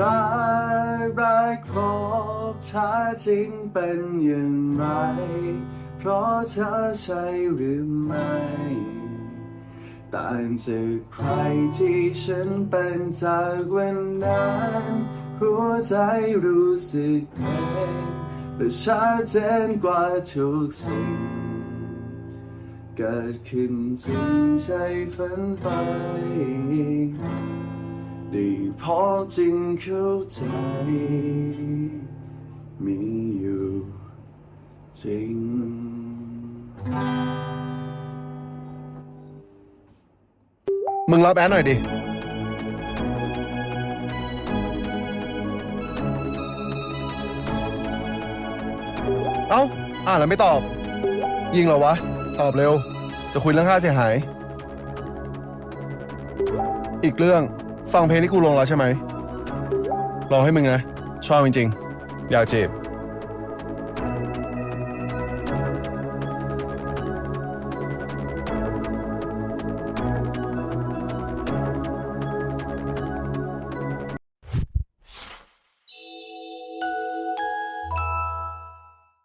รักรักพบชาจริงเป็นอย่างไร เพราะเธอใช่หรือไม่ต่างจากใครที่ฉันเป็นจากวันนั้นหัวใจรู้สึกเองและชัดเจนกว่าทุกสิ่ง เกิดขึ้นจริงใช่ฝันไป พอจริงเข้าใจ มีอยู่จริง มึงรับแอนหน่อยดิ เอ้า อ่านแล้วไม่ตอบ ยิงเหรอวะ ตอบเร็ว จะคุยเรื่องค่าเสียหาย อีกเรื่อง ฟังเพลงที่กูลงแล้วใช่ไหมลองให้มึงนะ ชอบจริงๆ อยากจีบ